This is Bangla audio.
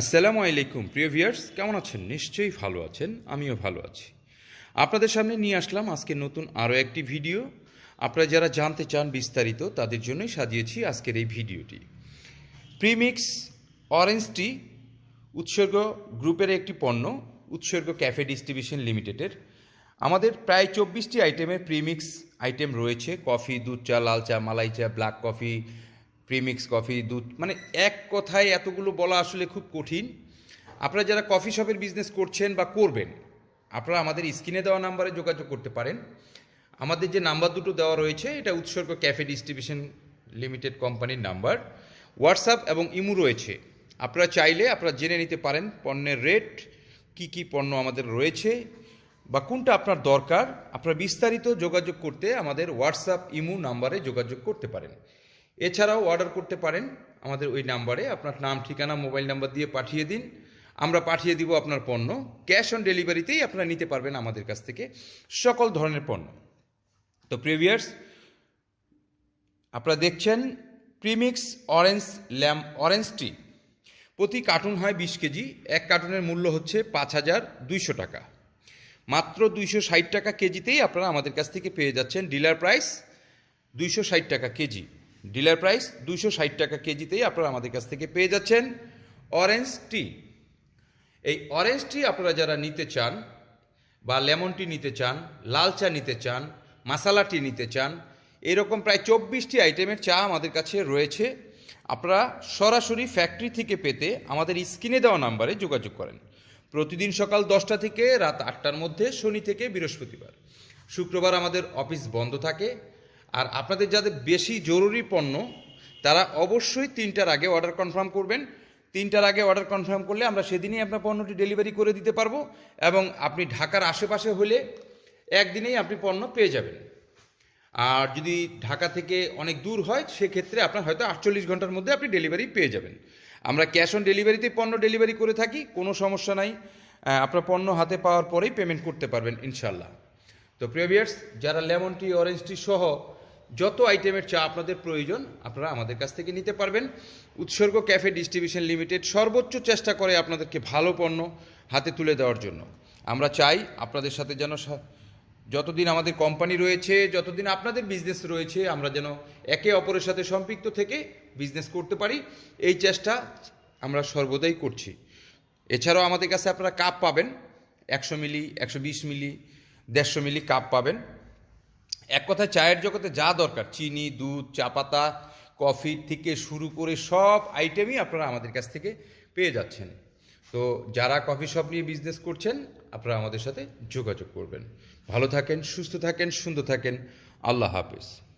আসসালামু আলাইকুম, প্রিয় ভিউয়ার্স। কেমন আছেন? নিশ্চয়ই ভালো আছেন। আমিও ভালো আছি। আপনাদের সামনে নিয়ে আসলাম আজকে নতুন আরও একটি ভিডিও। আপনারা যারা জানতে চান বিস্তারিত, তাদের জন্যই সাজিয়েছি আজকের এই ভিডিওটি। প্রিমিক্স অরেঞ্জ টি উৎসর্গ গ্রুপের একটি পণ্য, উৎসর্গ ক্যাফে ডিস্ট্রিবিউশন লিমিটেডের। আমাদের প্রায় চব্বিশটি আইটেমের প্রিমিক্স আইটেম রয়েছে। কফি, দুধ চা, লাল চা, মালাই চা, ব্ল্যাক কফি প্রিমিক্স কফি, দুধ মানে এক কথায় এতগুলো বলা আসলে খুব কঠিন। আপনারা যারা কফি শপের বিজনেস করছেন বা করবেন, আপনারা আমাদের স্ক্রিনে দেওয়া নাম্বারে যোগাযোগ করতে পারেন। আমাদের যে নাম্বার দুটো দেওয়া রয়েছে, এটা উৎসর্গ ক্যাফে ডিস্ট্রিবিউশন লিমিটেড কোম্পানির নাম্বার। হোয়াটসঅ্যাপ এবং ইমু রয়েছে। আপনারা চাইলে আপনারা জেনে নিতে পারেন পণ্যের রেট কি কি পণ্য আমাদের রয়েছে বা কোনটা আপনার দরকার। আপনারা বিস্তারিত যোগাযোগ করতে আমাদের হোয়াটসঅ্যাপ ইমু নাম্বারে যোগাযোগ করতে পারেন। এছাড়াও অর্ডার করতে পারেন আমাদের ওই নাম্বারে আপনার নাম, ঠিকানা মোবাইল নাম্বার দিয়ে পাঠিয়ে দিন। আমরা পাঠিয়ে দিব আপনার পণ্য। ক্যাশ অন ডেলিভারিতেই আপনারা নিতে পারবেন আমাদের কাছ থেকে সকল ধরনের পণ্য। তো প্রিভিয়ার্স আপনারা দেখছেন প্রিমিক্স অরেঞ্জ ল্যাম অরেঞ্জ টি প্রতি কার্টুন হয় বিশ কেজি। এক কার্টুনের মূল্য হচ্ছে পাঁচ হাজার দুইশো টাকা। মাত্র দুইশো ষাট টাকা কেজিতেই আপনারা আমাদের কাছ থেকে পেয়ে যাচ্ছেন ডিলার প্রাইস দুইশো ষাট টাকা কেজি। ডিলার প্রাইস দুইশো ষাট টাকা কেজিতেই আপনারা আমাদের কাছ থেকে পেয়ে যাচ্ছেন অরেঞ্জ টি এই অরেঞ্জ টি আপনারা যারা নিতে চান বা লেমন টি নিতে চান, লাল চা নিতে চান মাসালা টি নিতে চান, এরকম প্রায় চব্বিশটি আইটেমের চা আমাদের কাছে রয়েছে। আপনারা সরাসরি ফ্যাক্টরি থেকে পেতে আমাদের স্ক্রিনে দেওয়া নাম্বারে যোগাযোগ করেন। প্রতিদিন সকাল দশটা থেকে রাত আটটার মধ্যে শনি থেকে বৃহস্পতিবার। শুক্রবার আমাদের অফিস বন্ধ থাকে আর আপনাদের যাদের বেশি জরুরি পণ্য, তারা অবশ্যই তিনটার আগে অর্ডার কনফার্ম করবেন। তিনটার আগে অর্ডার কনফার্ম করলে আমরা সেদিনই আপনার পণ্যটি ডেলিভারি করে দিতে পারব এবং আপনি ঢাকার আশেপাশে হলে একদিনেই আপনি পণ্য পেয়ে যাবেন। আর যদি ঢাকা থেকে অনেক দূর হয়, সেক্ষেত্রে আপনার হয়তো আটচল্লিশ ঘণ্টার মধ্যে আপনি ডেলিভারি পেয়ে যাবেন। আমরা ক্যাশ অন ডেলিভারিতে পণ্য ডেলিভারি করে থাকি, কোনো সমস্যা নাই। আপনার পণ্য হাতে পাওয়ার পরেই পেমেন্ট করতে পারবেন ইনশাল্লাহ তো প্রিভিয়ার্স যারা লেমন টি অরেঞ্জ টি সহ যত আইটেমের চা আপনাদের প্রয়োজন, আপনারা আমাদের কাছ থেকে নিতে পারবেন। উৎসর্গ ক্যাফে ডিস্ট্রিবিউশন লিমিটেড সর্বোচ্চ চেষ্টা করে আপনাদেরকে ভালো পণ্য হাতে তুলে দেওয়ার জন্য। আমরা চাই আপনাদের সাথে যেন যতদিন আমাদের কোম্পানি রয়েছে, যতদিন আপনাদের বিজনেস রয়েছে, আমরা যেন একে অপরের সাথে সম্পৃক্ত থেকে বিজনেস করতে পারি। এই চেষ্টা আমরা সর্বদাই করছি। এছাড়াও আমাদের কাছে আপনারা কাপ পাবেন, একশো মিলি, একশো বিশ মিলি, দেড়শো মিলি কাপ পাবেন। এক কথায় চায়ের জগতে যা দরকার, চিনি, দুধ, চা পাতা, কফি থেকে শুরু করে সব আইটেমই আপনারা আমাদের কাছ থেকে পেয়ে যাচ্ছেন। তো যারা কফি শপ নিয়ে বিজনেস করছেন, আপনারা আমাদের সাথে যোগাযোগ করবেন। ভালো থাকেন, সুস্থ থাকেন, সুন্দর থাকেন। আল্লাহ হাফেজ।